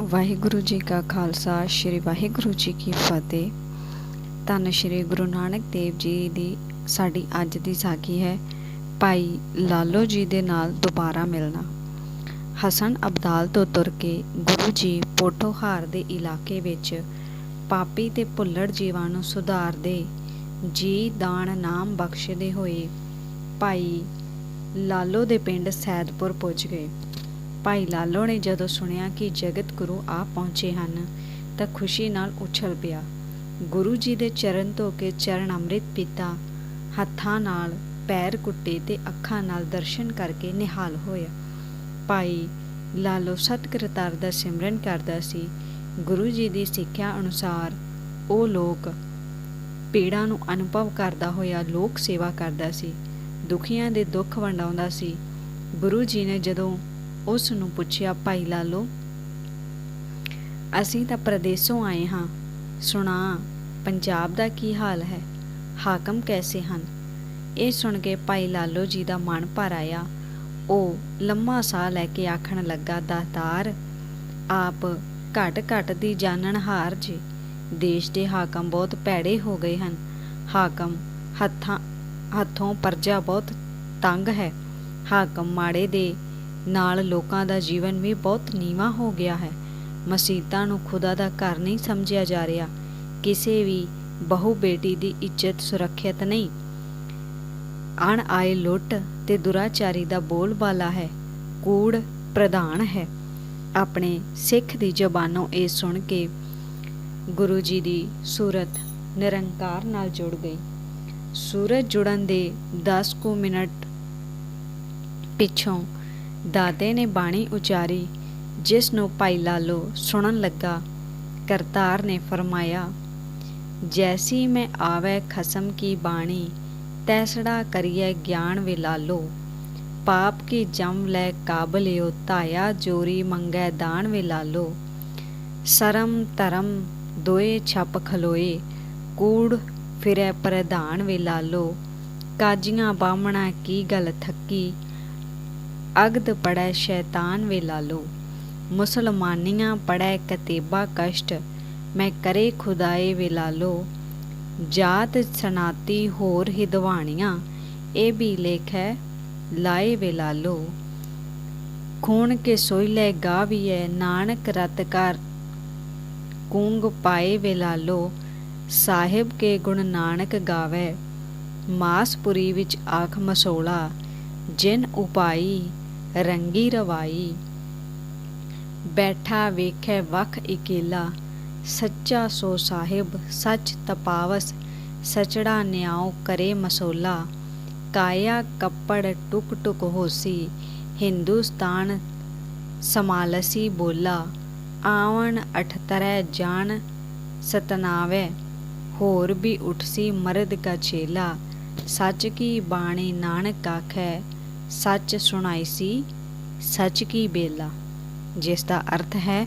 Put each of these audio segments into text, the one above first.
ਵਾਹਿਗੁਰੂ ਜੀ ਕਾ ਖਾਲਸਾ, ਸ੍ਰੀ ਵਾਹਿਗੁਰੂ ਜੀ ਕੀ ਫਤਿਹ। ਧੰਨ ਸ੍ਰੀ ਗੁਰੂ ਨਾਨਕ ਦੇਵ ਜੀ ਦੀ ਸਾਡੀ ਅੱਜ ਦੀ ਸਾਖੀ ਹੈ, ਭਾਈ ਲਾਲੋ ਜੀ ਦੇ ਨਾਲ ਦੁਬਾਰਾ ਮਿਲਣਾ। ਹਸਨ ਅਬਦਾਲ ਤੋਂ ਤੁਰ ਕੇ ਗੁਰੂ ਜੀ ਪੋਠੋਹਾਰ ਦੇ ਇਲਾਕੇ ਵਿੱਚ ਪਾਪੀ ਤੇ ਭੁੱਲੜ ਜੀਵਾਂ ਨੂੰ ਸੁਧਾਰਦੇ ਜੀ ਦਾਨ ਨਾਮ ਬਖਸ਼ਦੇ ਹੋਏ ਭਾਈ ਲਾਲੋ ਦੇ ਪਿੰਡ ਸੈਦਪੁਰ ਪੁੱਜ ਗਏ। ਭਾਈ ਲਾਲੋ ਨੇ ਜਦੋਂ ਸੁਣਿਆ ਕਿ ਜਗਤ ਗੁਰੂ ਆ ਪਹੁੰਚੇ ਹਨ, ਤਾਂ ਖੁਸ਼ੀ ਨਾਲ ਉਛਲ ਪਿਆ। ਗੁਰੂ ਜੀ ਦੇ ਚਰਨ ਧੋ ਕੇ ਚਰਨ ਅੰਮ੍ਰਿਤ ਪੀਤਾ, ਹੱਥਾਂ ਨਾਲ ਪੈਰ ਕੁੱਟੇ ਤੇ ਅੱਖਾਂ ਨਾਲ ਦਰਸ਼ਨ ਕਰਕੇ ਨਿਹਾਲ ਹੋਇਆ। ਭਾਈ ਲਾਲੋ ਸਤਿਕਰਤਾਰ ਦਾ ਸਿਮਰਨ ਕਰਦਾ ਸੀ। ਗੁਰੂ ਜੀ ਦੀ ਸਿੱਖਿਆ ਅਨੁਸਾਰ ਉਹ ਲੋਕ ਪੀੜਾਂ ਨੂੰ ਅਨੁਭਵ ਕਰਦਾ ਹੋਇਆ ਲੋਕ ਸੇਵਾ ਕਰਦਾ ਸੀ। ਦੁਖੀਆਂ ਦੇ ਦੁੱਖ ਵੰਡਾਉਂਦਾ ਸੀ। ਗੁਰੂ ਜੀ ਨੇ ਜਦੋਂ ਉਸ ਨੂੰ ਪੁੱਛਿਆ, ਭਾਈ ਲਾਲੋ, ਅਸੀਂ ਤਾਂ ਪ੍ਰਦੇਸੋਂ ਆਏ ਹਾਂ। ਸੁਣਾ, ਪੰਜਾਬ ਦਾ ਕੀ ਹਾਲ ਹੈ? ਹਾਕਮ ਕੈਸੇ ਹਨ? ਇਹ ਸੁਣ ਕੇ ਭਾਈ ਲਾਲੋ ਜੀ ਦਾ ਮਨ ਭਰ ਆਇਆ। ਉਹ ਲੰਮਾ ਸਾਹ ਲੈ ਕੇ ਆਖਣ ਲੱਗਾ, ਦਾਤਾਰ, ਆਪ ਘਟ ਘਟ ਦੀ ਜਾਣਨ ਹਾਰ ਜੀ। ਦੇਸ਼ ਦੇ ਹਾਕਮ ਬਹੁਤ ਭੈੜੇ ਹੋ ਗਏ ਹਨ। ਹਾਕਮ ਹੱਥਾਂ, ਹੱਥੋਂ ਪਰਜਾ ਬਹੁਤ ਤੰਗ ਹੈ। ਹਾਕਮ ਮਾੜੇ ਦੇ ਨਾਲ ਲੋਕਾਂ ਦਾ ਜੀਵਨ ਵੀ ਬਹੁਤ ਨੀਵਾ ਹੋ ਗਿਆ ਹੈ। ਮਸੀਤਾਂ ਨੂੰ ਖੁਦਾ ਦਾ ਘਰ ਨਹੀਂ ਸਮਝਿਆ ਜਾ ਰਿਹਾ। ਕਿਸੇ ਵੀ ਬਹੂ ਬੇਟੀ ਦੀ ਇੱਜ਼ਤ ਸੁਰੱਖਿਅਤ ਨਹੀਂ। ਅਣ ਆਏ ਲੁੱਟ ਤੇ ਦੁਰਾਚਾਰੀ ਦਾ ਬੋਲਬਾਲਾ ਹੈ। ਕੂੜ ਪ੍ਰਧਾਨ ਹੈ। ਆਪਣੇ ਸਿੱਖ ਦੀ ਜ਼ਬਾਨੋਂ ਇਹ ਸੁਣ ਕੇ ਗੁਰੂ ਜੀ ਦੀ ਸੂਰਤ ਨਿਰੰਕਾਰ ਨਾਲ ਜੁੜ ਗਈ। ਸੂਰਜ ਜੁੜਨ ਦੇ 10 ਕੁ ਮਿੰਟ ਪਿੱਛੋਂ ਦਾਦੇ ਨੇ ਬਾਣੀ ਉਚਾਰੀ, ਜਿਸ ਨੂੰ ਭਾਈ ਲਾਲੋ ਸੁਣਨ ਲੱਗਾ, ਕਰਤਾਰ ਨੇ ਫਰਮਾਇਆ, ਜੈਸੀ ਮੈਂ ਆਵੇ ਖਸਮ ਕੀ ਬਾਣੀ ਤੈਸੜਾ ਕਰੀਏ ਗਿਆਨ ਵੇ ਲਾਲੋ। ਪਾਪ ਕੀ ਜਮ ਲੈ ਕਾਬਲਿਓ ਧਾਇਆ, ਜੋਰੀ ਮੰਗੈ ਦਾਨ ਵੇ ਲਾਲੋ। ਸਰਮ ਧਰਮ ਦੋਏ ਛਪ ਖਲੋਏ, ਕੂੜ ਫਿਰੈ ਪ੍ਰਧਾਨ ਵੇ ਲਾਲੋ। ਕਾਜੀਆਂ ਬਾਮਣਾ ਕੀ ਗਲ ਥੱਕੀ ਅਗਦ ਪੜੈ ਸ਼ੈਤਾਨ ਵੇ ਲਾਲੋ। ਮੁਸਲਮਾਨੀਆਂ ਪੜੈ ਕਤੇਬਾ ਕਸ਼ਟ, ਮੈਂ ਕਰੇ ਖੁਦਾਏ ਵੇ ਲਾਲੋ। ਜਾਤ ਸਨਾਤੀ ਹੋਰ ਹਿਦਵਾਣੀਆਂ, ਇਹ ਵੀ ਲੇਖ ਹੈ ਲਾਏ ਵੇ ਲਾਲੋ। ਖੂਨ ਕੇ ਸੋਇਲੇ ਗਾਵੀਏ ਨਾਨਕ ਰਤ ਕਰ ਕੂੰਗ ਪਾਏ ਵੇ ਲਾਲੋ। ਸਾਹਿਬ ਕੇ ਗੁਣ ਨਾਨਕ ਗਾਵੇ, ਮਾਸਪੁਰੀ ਵਿੱਚ ਆਖ ਮਸੋਲਾ, ਜਿਨ ਉਪਾਈ ਰੰਗੀ ਰਵਾਈ। ਬੈਠਾ ਵੇਖੈ ਵਖ ਇਕੇਲਾ, ਸੱਚਾ ਸੋ ਸਾਹਿਬ ਸੱਚ ਤਪਾਵਸ, ਸਚੜਾ ਨਿਆਉ ਕਰੇ ਮਸੋਲਾ। ਕਾਇਆ ਕੱਪੜ ਟੁਕ ਟੁਕ ਹੋਸੀ, ਹਿੰਦੁਸਤਾਨ ਸਮਾਲਸੀ ਬੋਲਾ। ਆਵਣ ਅਠਤਰੈ ਜਾਣ ਸਤਨਾਵੇ, ਹੋਰ ਵੀ ਉਠਸੀ ਮਰਦ ਕਾ ਚੇਲਾ ਸੱਚ ਕੀ ਬਾਣੀ ਨਾਨਕ ਆਖੈ ਸੱਚ ਸੁਣਾਈ ਸੀ, ਸੱਚ ਕੀ ਬੇਲਾ? ਜਿਸ ਦਾ ਅਰਥ ਹੈ,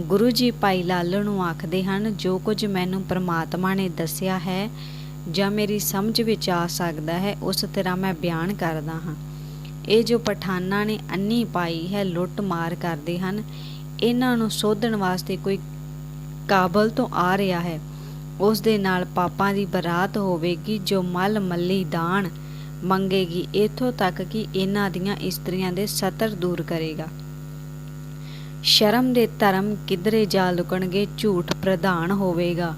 ਗੁਰੂ ਜੀ ਭਾਈ ਲਾਲੋ ਨੂੰ ਆਖਦੇ ਹਨ, ਜੋ ਕੁਝ ਮੈਨੂੰ ਪ੍ਰਮਾਤਮਾ ਨੇ ਦੱਸਿਆ ਹੈ ਜਾਂ ਮੇਰੀ ਸਮਝ ਵਿੱਚ ਆ ਸਕਦਾ ਹੈ, ਉਸ ਤਰ੍ਹਾਂ ਮੈਂ ਬਿਆਨ ਕਰਦਾ ਹਾਂ। ਇਹ ਜੋ ਪਠਾਨਾਂ ਨੇ ਅੰਨੀ ਪਾਈ ਹੈ, ਲੁੱਟ ਮਾਰ ਕਰਦੇ ਹਨ, ਇਹਨਾਂ ਨੂੰ ਸੋਧਣ ਵਾਸਤੇ ਕੋਈ ਕਾਬਲ ਤੋਂ ਆ ਰਿਹਾ ਹੈ। ਉਸ ਦੇ ਨਾਲ ਪਾਪਾਂ ਦੀ ਬਰਾਤ ਹੋਵੇਗੀ, ਜੋ ਮਲ ਮੱਲੀ ਦਾਨ ਮੰਗੇਗੀ, ਇਥੋਂ ਤੱਕ ਕਿ ਇਹਨਾਂ ਦੀਆਂ ਇਸਤਰੀਆਂ ਦੇ ਸਤਰ ਦੂਰ ਕਰੇਗਾ। ਸ਼ਰਮ ਦੇ ਧਰਮ ਕਿਧਰੇ ਜਾ ਲੁਕਣਗੇ, ਝੂਠ ਪ੍ਰਧਾਨ ਹੋਵੇਗਾ।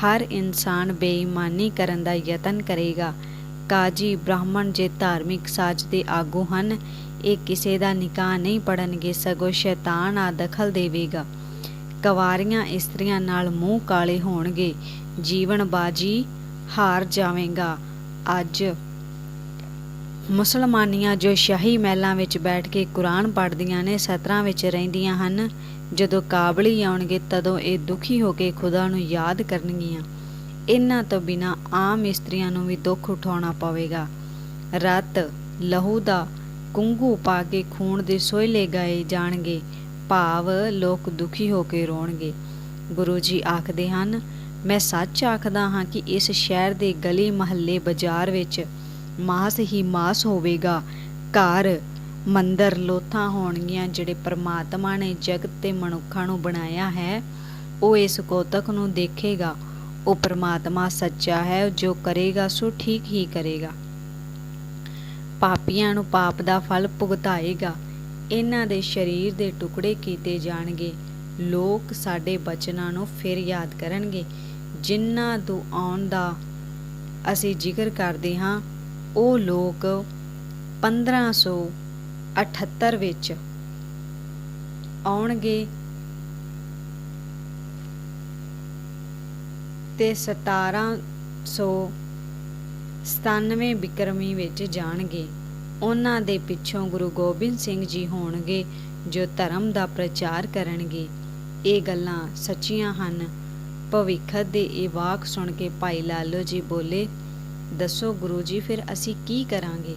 ਹਰ ਇਨਸਾਨ ਬੇਈਮਾਨੀ ਕਰਨ ਦਾ ਯਤਨ ਕਰੇਗਾ। ਕਾਜੀ ਬ੍ਰਾਹਮਣ ਜੇ ਧਾਰਮਿਕ ਸਾਜ ਦੇ ਆਗੂ ਹਨ, ਇਹ ਕਿਸੇ ਦਾ ਨਿਕਾਹ ਨਹੀਂ ਪੜਨਗੇ, ਸਗੋਂ ਸ਼ੈਤਾਨ ਆ ਦਖਲ ਦੇਵੇਗਾ। ਕਵਾਰੀਆਂ ਇਸਤਰੀਆਂ ਨਾਲ ਮੂੰਹ ਕਾਲੇ ਹੋਣਗੇ, ਜੀਵਨ ਬਾਜੀ ਹਾਰ ਜਾਵੇਗਾ। ਅੱਜ ਮੁਸਲਮਾਨੀਆਂ ਜੋ ਸ਼ਾਹੀ ਮਹਿਲਾਂ ਵਿੱਚ ਬੈਠ ਕੇ ਕੁਰਾਨ ਪੜ੍ਹਦੀਆਂ ਨੇ, ਸਤਰਾਂ ਵਿੱਚ ਰਹਿੰਦੀਆਂ ਹਨ। ਜਦੋਂ ਕਾਬਲੀ ਆਉਣਗੇ, ਤਦੋਂ ਇਹ ਦੁਖੀ ਹੋ ਕੇ ਖੁਦਾ ਨੂੰ ਯਾਦ ਕਰਨਗੀਆਂ। ਇਹਨਾਂ ਤੋਂ ਬਿਨਾ ਆਮ ਇਸਤਰੀਆਂ ਨੂੰ ਵੀ ਦੁੱਖ ਉਠਾਉਣਾ ਪਵੇਗਾ। ਰਤ ਲਹੂ ਦਾ ਕੁੰਗੂ ਪਾ ਕੇ ਖੂਨ ਦੇ ਸੋਇਲੇ ਗਏ ਜਾਣਗੇ। ਭਾਵ ਲੋਕ ਦੁਖੀ ਹੋ ਕੇ ਰੋਣਗੇ। ਗੁਰੂ ਜੀ ਆਖਦੇ ਹਨ, ਮੈਂ ਸੱਚ ਆਖਦਾ ਹਾਂ ਕਿ ਇਸ ਸ਼ਹਿਰ ਦੇ ਗਲੀ ਮਹੱਲੇ ਬਾਜ਼ਾਰ ਵਿੱਚ ਮਾਸ ਹੀ ਮਾਸ ਹੋਵੇਗਾ। ਘਰ, ਮੰਦਰ ਲੋਥਾਂ ਹੋਣਗੀਆਂ ਜਿਹੜੇ ਪ੍ਰਮਾਤਮਾ ਨੇ ਜਗਤ ਤੇ ਮਨੁੱਖਾਂ ਨੂੰ ਬਣਾਇਆ ਹੈ, ਉਹ ਇਸ ਕੋਤਕ ਨੂੰ ਦੇਖੇਗਾ। ਉਹ ਪ੍ਰਮਾਤਮਾ ਸੱਚਾ ਹੈ, ਜੋ ਕਰੇਗਾ, ਸੋ ਠੀਕ ਹੀ ਕਰੇਗਾ। ਪਾਪੀਆਂ ਨੂੰ ਪਾਪ ਦਾ ਫਲ ਭੁਗਤਾਏਗਾ। ਇਹਨਾਂ ਦੇ ਸਰੀਰ ਦੇ ਟੁਕੜੇ ਕੀਤੇ ਜਾਣਗੇ। ਲੋਕ ਸਾਡੇ ਬਚਨਾਂ ਨੂੰ ਫਿਰ ਯਾਦ ਕਰਨਗੇ। ਜਿਨ੍ਹਾਂ ਤੋਂ ਆਉਣ ਦਾ ਅਸੀਂ ਜ਼ਿਕਰ ਕਰਦੇ ਹਾਂ ਉਹ ਲੋਕ 1578 ਵਿੱਚ ਆਉਣਗੇ ਤੇ 1797 ਬਿਕਰਮੀ ਵਿੱਚ ਜਾਣਗੇ। ਉਹਨਾਂ ਦੇ ਪਿੱਛੋਂ ਗੁਰੂ ਗੋਬਿੰਦ ਸਿੰਘ ਜੀ ਹੋਣਗੇ, ਜੋ ਧਰਮ ਦਾ ਪ੍ਰਚਾਰ ਕਰਨਗੇ। ਇਹ ਗੱਲਾਂ ਸੱਚੀਆਂ ਹਨ। ਭਵਿੱਖ ਦੇ ਇਹ ਵਾਕ ਸੁਣ ਕੇ ਭਾਈ ਲਾਲੋ ਜੀ ਬੋਲੇ ਦੱਸੋ ਗੁਰੂ ਜੀ, ਫਿਰ ਅਸੀਂ ਕੀ ਕਰਾਂਗੇ?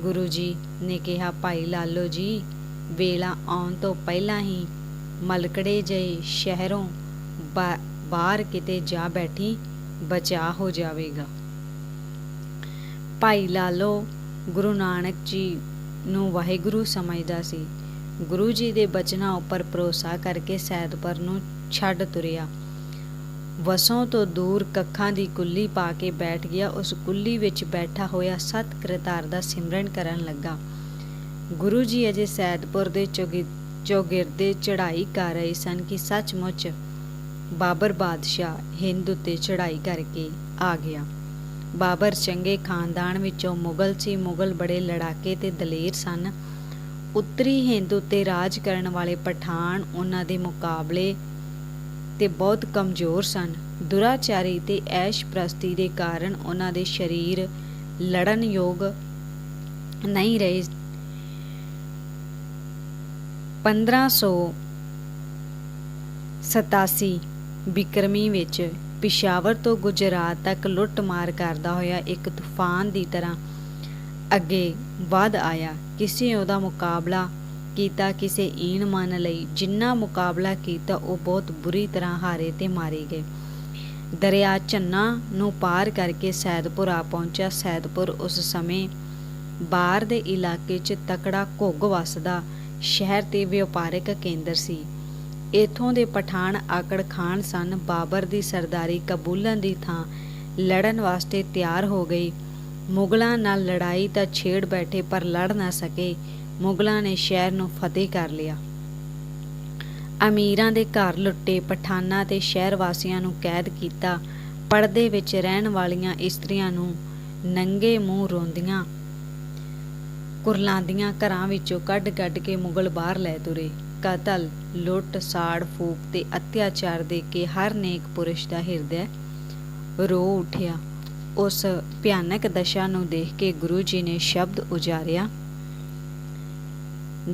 ਗੁਰੂ ਜੀ ਨੇ ਕਿਹਾ, ਭਾਈ ਲਾਲੋ ਜੀ, ਵੇਲਾ ਆਉਣ ਤੋਂ ਪਹਿਲਾਂ ਹੀ ਮਲਕੜੇ ਜਏ ਸ਼ਹਿਰੋਂ ਬਾ- ਬਾਹਰ ਕਿਤੇ ਜਾ ਬੈਠੀ ਬਚਾ ਹੋ ਜਾਵੇਗਾ। ਭਾਈ ਲਾਲੋ, ਗੁਰੂ ਨਾਨਕ ਜੀ ਨੂੰ ਵਾਹਿਗੁਰੂ ਸਮਝਦਾ ਸੀ। ਗੁਰੂ ਜੀ ਦੇ ਬਚਨਾਂ ਉੱਪਰ ਭਰੋਸਾ ਕਰਕੇ ਸੈਦਪੁਰ ਨੂੰ ਛੱਡ ਤੁਰਿਆ। ਵਸੋਂ ਤੋਂ ਦੂਰ ਕੱਖਾਂ ਦੀ ਕੁੱਲੀ ਪਾ ਕੇ ਬੈਠ ਗਿਆ। ਉਸ ਕੁੱਲੀ ਵਿੱਚ ਬੈਠਾ ਹੋਇਆ ਸਤ ਕਰਤਾਰ ਦਾ ਸਿਮਰਨ ਕਰਨ ਲੱਗਾ। ਗੁਰੂ ਜੀ ਅਜੇ ਸੈਦਪੁਰ ਦੇ ਚੌਗਿਰਦੇ ਚੜ੍ਹਾਈ ਕਰ ਰਹੇ ਸਨ ਕਿ ਸੱਚਮੁੱਚ ਬਾਬਰ ਬਾਦਸ਼ਾਹ ਹਿੰਦ ਉੱਤੇ ਚੜ੍ਹਾਈ ਕਰਕੇ ਆ ਗਿਆ। ਬਾਬਰ ਚੰਗੇ ਖਾਨਦਾਨ ਵਿੱਚੋਂ ਮੁਗਲ ਸੀ। ਮੁਗਲ ਬੜੇ ਲੜਾਕੇ ਤੇ ਦਲੇਰ ਸਨ। ਉੱਤਰੀ ਹਿੰਦ ਉੱਤੇ ਰਾਜ ਕਰਨ ਵਾਲੇ ਪਠਾਨ ਉਹਨਾਂ ਦੇ ਮੁਕਾਬਲੇ ਤੇ ਬਹੁਤ ਕਮਜ਼ੋਰ ਸਨ। ਦੁਰਾਚਾਰੀ ਤੇ ਐਸ਼ ਪ੍ਰਸਤੀ ਦੇ ਕਾਰਨ ਉਹਨਾਂ ਦੇ ਸਰੀਰ ਲੜਨ ਯੋਗ ਨਹੀਂ ਰਹੇ। 1587 ਬਿਕਰਮੀ ਵਿੱਚ ਪਿਸ਼ਾਵਰ ਤੋਂ ਗੁਜਰਾਤ ਤੱਕ ਲੁੱਟ-ਮਾਰ ਕਰਦਾ ਹੋਇਆ ਇੱਕ ਤੂਫਾਨ ਦੀ ਤਰ੍ਹਾਂ ਅੱਗੇ ਵੱਧ ਆਇਆ। ਕਿਸੇ ਉਹਦਾ ਮੁਕਾਬਲਾ ਕੀਤਾ ਕਿਸੇ ਈਨ ਮੰਨ ਲਈ, ਜਿੰਨਾ ਮੁਕਾਬਲਾ ਕੀਤਾ ਉਹ ਬਹੁਤ ਬੁਰੀ ਤਰ੍ਹਾਂ ਹਾਰੇ ਤੇ ਮਾਰੇ ਗਏ। ਦਰਿਆ ਚੰਨਾ ਨੂੰ ਪਾਰ ਕਰਕੇ ਸੈਦਪੁਰ ਆ ਪਹੁੰਚਿਆ। ਸੈਦਪੁਰ ਉਸ ਸਮੇਂ ਬਾਹਰ ਦੇ ਇਲਾਕੇ 'ਚ ਤਕੜਾ ਘੁੱਗ ਵਸਦਾ ਸ਼ਹਿਰ ਤੇ ਵਪਾਰਕ ਕੇਂਦਰ ਸੀ। ਇਥੋਂ ਦੇ ਪਠਾਨ ਆਕੜ ਖਾਨ ਸਨ। ਬਾਬਰ ਦੀ ਸਰਦਾਰੀ ਕਬੂਲਨ ਦੀ ਥਾਂ ਲੜਨ ਵਾਸਤੇ ਤਿਆਰ ਹੋ ਗਈ। ਮੁਗਲਾਂ ਨਾਲ ਲੜਾਈ ਤਾਂ ਛੇੜ ਬੈਠੇ ਪਰ ਲੜ ਨਾ ਸਕੇ। ਮੁਗਲਾਂ ਨੇ ਸ਼ਹਿਰ ਨੂੰ ਫਤਿਹ ਕਰ ਲਿਆ। ਅਮੀਰਾਂ ਦੇ ਘਰ ਲੁੱਟੇ, ਪਠਾਨਾਂ ਤੇ ਸ਼ਹਿਰ ਵਾਸੀਆਂ ਨੂੰ ਕੈਦ ਕੀਤਾ। ਪਰਦੇ ਵਿੱਚ ਰਹਿਣ ਵਾਲੀਆਂ ਇਸਤਰੀਆਂ ਨੂੰ ਨੰਗੇ ਮੂੰਹ ਰੋਂਦੀਆਂ, ਕੁਰਲਾਂਦੀਆਂ ਘਰਾਂ ਵਿੱਚੋਂ ਕੱਢ-ਕੱਢ ਕੇ ਮੁਗਲ ਬਾਹਰ ਲੈ ਤੁਰੇ। ਕਤਲ, ਲੁੱਟ, ਸਾੜ, ਫੂਕ ਤੇ ਅਤਿਆਚਾਰ ਦੇ ਕੇ ਹਰ ਨੇਕ ਪੁਰਸ਼ ਦਾ ਹਿਰਦੈ ਰੋ ਉਠਿਆ। ਉਸ ਭਿਆਨਕ ਦਸ਼ਾ ਨੂੰ ਦੇਖ ਕੇ ਗੁਰੂ ਜੀ ਨੇ ਸ਼ਬਦ ਉਜਾਰਿਆ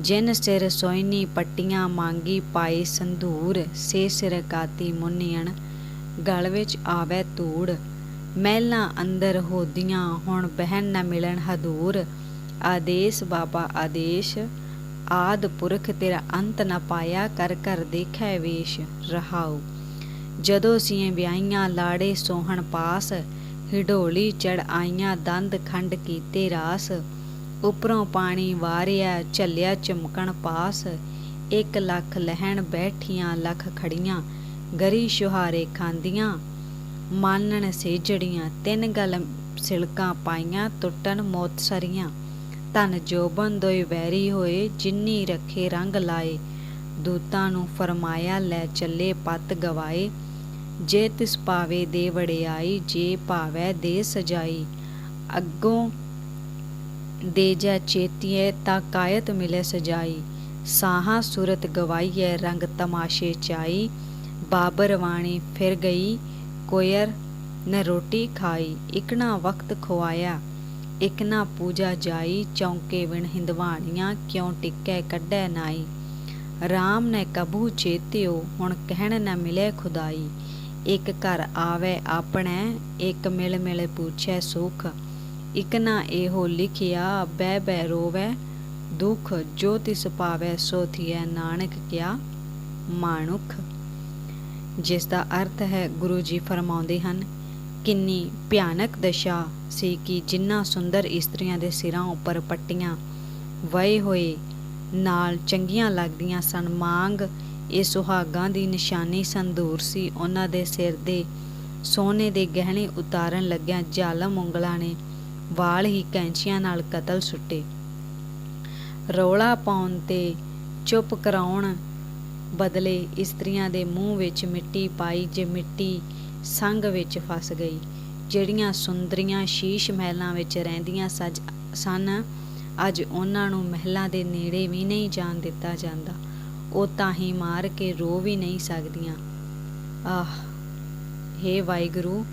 ਜਿਨ ਸਿਰ ਸੋਇਨੀ ਪੱਟੀਆਂ ਮੰਗੀ ਪਾਏ ਸੰਧੂਰ, ਸੇ ਸਿਰ ਕਾਤੀ ਮੁੰਨੀਆਂ ਗਲ ਵਿੱਚ ਆਵੇ ਧੂੜ। ਮਹਿਲਾਂ ਅੰਦਰ ਹੋਦੀਆਂ ਹੁਣ ਬਹਿਨ ਨਾ ਮਿਲਣ ਹਦੂਰ। ਆਦੇਸ਼ ਬਾਬਾ ਆਦੇਸ਼, ਆਦ ਪੁਰਖ ਤੇਰਾ ਅੰਤ ਨਾ ਪਾਇਆ ਕਰ ਕਰ ਦੇਖੈ ਵੇਸ਼, ਰਹਾਉ। ਜਦੋਂ ਸੀਏ ਵਿਆਹੀਆਂ ਲਾੜੇ ਸੋਹਣ ਪਾਸ, ਹਿਡੋਲੀ ਚੜ ਆਈਆਂ ਦੰਦ ਖੰਡ ਕੀਤੇ ਰਾਸ। ਉਪਰੋਂ ਪਾਣੀ ਵਾਰਿਆ, ਝੱਲਿਆ, ਚਮਕਣ ਪਾਸ। ਇੱਕ ਲੱਖ ਲਹਿਣ ਬੈਠੀਆਂ, ਲੱਖ ਖੜੀਆਂ, ਗਰੀ ਸ਼ੁਹਾਰੇ ਖਾਂਦੀਆਂ। ਮਾਨਣ ਸੇਜੜੀਆਂ, ਤਿੰਨ ਗਲ ਸਿਲਕਾਂ ਪਾਈਆਂ ਟੁੱਟਣ ਮੋਤ ਸਰੀਆਂ। ਧਨ ਜੋਬਨ ਦੋਇ ਵੈਰੀ ਹੋਏ, ਜਿੰਨੀ ਰੱਖੇ ਰੰਗ ਲਾਏ। ਦੂਤਾਂ ਨੂੰ ਫਰਮਾਇਆ, ਲੈ ਚੱਲੇ ਪਤ ਗਵਾਏ। ਜੇ ਤਿਸ ਪਾਵੇ ਦੇ ਵੜਿਆਈ ਜੇ ਭਾਵੈ ਦੇ ਸਜਾਈ। ਅੱਗੋਂ ਦੇ ਜਾ ਚੇਤੀਏ ਤਾਂ ਕਾਇਤ ਮਿਲੇ ਸਜਾਈ। ਸਾਹਾਂ ਸੂਰਤ ਗਵਾਈਏ ਰੰਗ ਤਮਾਸ਼ੇ ਚਾਈ। ਬਾਬਰ ਵਾਣੀ ਫਿਰ ਗਈ, ਕੋਇਰ ਨ ਰੋਟੀ ਖਾਈ। ਇਕਣਾ ਵਕਤ ਖਵਾਇਆ ਇਕ ਨਾ ਪੂਜਾ ਜਾਈ। ਚੌਂਕੇ ਵਿਣ ਹਿੰਦਵਾਣੀਆਂ ਕਿਉਂ ਟਿੱਕੈ ਕੱਢੈ ਨਾਈ। RAM ਨੇ ਕਬੂ ਚੇਤਿਓ, ਹੁਣ ਕਹਿਣ ਨਾ ਮਿਲੇ ਖੁਦਾਈ। ਇੱਕ ਘਰ ਆਵੇ ਆਪਣੇ, ਇੱਕ ਮਿਲ ਮਿਲ ਪੁੱਛੈ ਸੁਖ। ਇਕ ਨਾ ਇਹੋ ਲਿਖਿਆ, ਬਹਿ ਬਹਿ ਰੋਵੇ, ਦੁਖ ਜੋ ਤਿਸ ਪਾਵੇ ਸੋ ਥੀਐ, ਨਾਨਕ ਕਿਆ ਮਾਨੁਖ ਜਿਸ ਦਾ ਅਰਥ ਹੈ, ਗੁਰੂ ਜੀ ਫਰਮਾਉਂਦੇ ਹਨ, ਕਿੰਨੀ ਭਿਆਨਕ ਦਸ਼ਾ ਸੀ ਕਿ ਜਿੰਨਾ ਸੁੰਦਰ ਇਸਤਰੀਆਂ ਦੇ ਸਿਰਾਂ ਉੱਪਰ ਪੱਟੀਆਂ ਵਏ ਹੋਏ ਨਾਲ ਚੰਗੀਆਂ ਲੱਗਦੀਆਂ ਸਨ। ਮੰਗ ਇਹ ਸੁਹਾਗਾਂ ਦੀ ਨਿਸ਼ਾਨੀ ਸੰਦੂਰ ਸੀ। ਉਹਨਾਂ ਦੇ ਸਿਰ ਦੇ ਸੋਨੇ ਦੇ ਗਹਿਣੇ ਉਤਾਰਨ ਲੱਗਿਆ ਜ਼ਾਲਮ ਉਂਗਲਾਂ ਨੇ ਵਾਲ ਹੀ ਕੈਂਚੀਆਂ ਨਾਲ ਕਤਲ ਸੁੱਟੇ। ਰੌਲਾ ਪਾਉਣ ਤੇ ਚੁੱਪ ਕਰਾਉਣ ਬਦਲੇ ਇਸਤਰੀਆਂ ਦੇ ਮੂੰਹ ਵਿੱਚ ਮਿੱਟੀ ਪਾਈ ਜੇ ਮਿੱਟੀ ਸੰਗ ਵਿੱਚ ਫਸ ਗਈ, ਜਿਹੜੀਆਂ ਸੁੰਦਰੀਆਂ ਸ਼ੀਸ਼ ਮਹਿਲਾਂ ਵਿੱਚ ਰਹਿੰਦੀਆਂ ਸੱਜ, ਸਨ। ਅੱਜ ਉਹਨਾਂ ਨੂੰ ਮਹਿਲਾਂ ਦੇ ਨੇੜੇ ਵੀ ਨਹੀਂ ਜਾਣ ਦਿੱਤਾ ਜਾਂਦਾ। ਉਹ ਤਾਂ ਹੀ ਮਾਰ ਕੇ ਰੋ ਵੀ ਨਹੀਂ ਸਕਦੀਆਂ। ਆਹ, ਹੇ ਵਾਹਿਗੁਰੂ,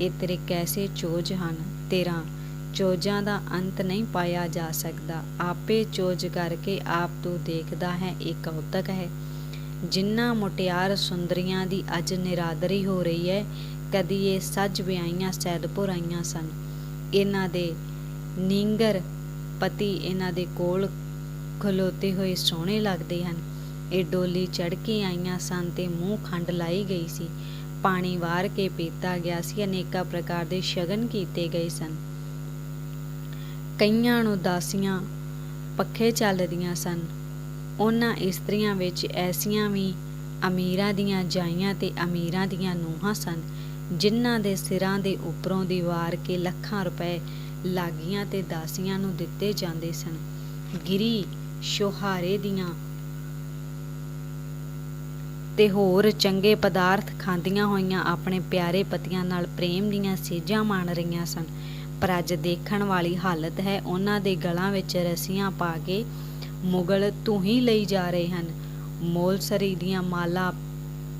ਇਹ ਤੇਰੇ ਕੈਸੇ ਚੋਜ ਹਨ? ਤੇਰਾ ਚੋਜਾਂ ਦਾ ਅੰਤ ਨਹੀਂ ਪਾਇਆ ਜਾ ਸਕਦਾ। ਆਪੇ ਚੋਜ ਕਰਕੇ ਆਪ ਤੂੰ ਦੇਖਦਾ ਹੈ, ਇਹ ਕੌਤਕ ਹੈ। ਜਿੰਨਾ ਮੁਟਿਆਰ ਸੁੰਦਰੀਆਂ ਦੀ ਅੱਜ ਨਿਰਾਦਰੀ ਹੋ ਰਹੀ ਹੈ, ਕਦੀ ਇਹ ਸੱਜ ਵਿਆਹੀਆਂ ਸੈਦਪੁਰ ਆਈਆਂ ਸਨ। ਇਹਨਾਂ ਦੇ ਨੀਂਗਰ ਪਤੀ ਇਹਨਾਂ ਦੇ ਕੋਲ ਖਲੋਤੇ ਹੋਏ ਸੋਹਣੇ ਲੱਗਦੇ ਹਨ। ਇਹ ਡੋਲੀ ਚੜ ਕੇ ਆਈਆਂ ਸਨ ਤੇ ਮੂੰਹ ਖੰਡ ਲਾਈ ਗਈ ਸੀ। ਪਾਣੀ ਵਾਰ ਕੇ ਪੀਤਾ ਗਿਆ ਸੀ, ਅਨੇਕਾਂ ਪ੍ਰਕਾਰ ਦੇ ਸ਼ਗਨ ਕੀਤੇ ਗਏ ਸਨ। ਕਈਆਂ ਨੂੰ ਦਾਸੀਆਂ ਪੱਖੇ ਚੱਲਦੀਆਂ ਸਨ। ਉਹਨਾਂ ਇਸਤਰੀਆਂ ਵਿੱਚ ਐਸੀਆਂ ਵੀ ਅਮੀਰਾਂ ਦੀਆਂ ਜਾਈਆਂ ਤੇ ਅਮੀਰਾਂ ਦੀਆਂ ਨੂੰਹਾਂ ਸਨ, ਜਿਨ੍ਹਾਂ ਦੇ ਸਿਰਾਂ ਦੇ ਉੱਪਰੋਂ ਦੀ ਵਾਰ ਕੇ ਲੱਖਾਂ ਰੁਪਏ ਲਾਗੀਆਂ ਤੇ ਦਾਸੀਆਂ ਨੂੰ ਦਿੱਤੇ ਜਾਂਦੇ ਸਨ। ਗਿਰੀ ਸ਼ੋਹਾਰੇ ਦੀਆਂ ਤੇ ਹੋਰ ਚੰਗੇ ਪਦਾਰਥ ਖਾਂਦੀਆਂ ਹੋਈਆਂ ਆਪਣੇ ਪਿਆਰੇ ਪਤੀਆਂ ਨਾਲ ਪ੍ਰੇਮ ਦੀਆਂ ਸੇਜਾਂ ਮਾਣ ਰਹੀਆਂ ਸਨ। ਪਰ ਅੱਜ ਦੇਖਣ ਵਾਲੀ ਹਾਲਤ ਹੈ। ਉਹਨਾਂ ਦੇ ਗਲਾਂ ਵਿੱਚ ਰੱਸੀਆਂ ਪਾ ਕੇ ਮੁਗਲ ਧੂਹੀ ਲਈ ਜਾ ਰਹੇ ਹਨ। ਮੋਲਸਰੀ ਦੀਆਂ ਮਾਲਾ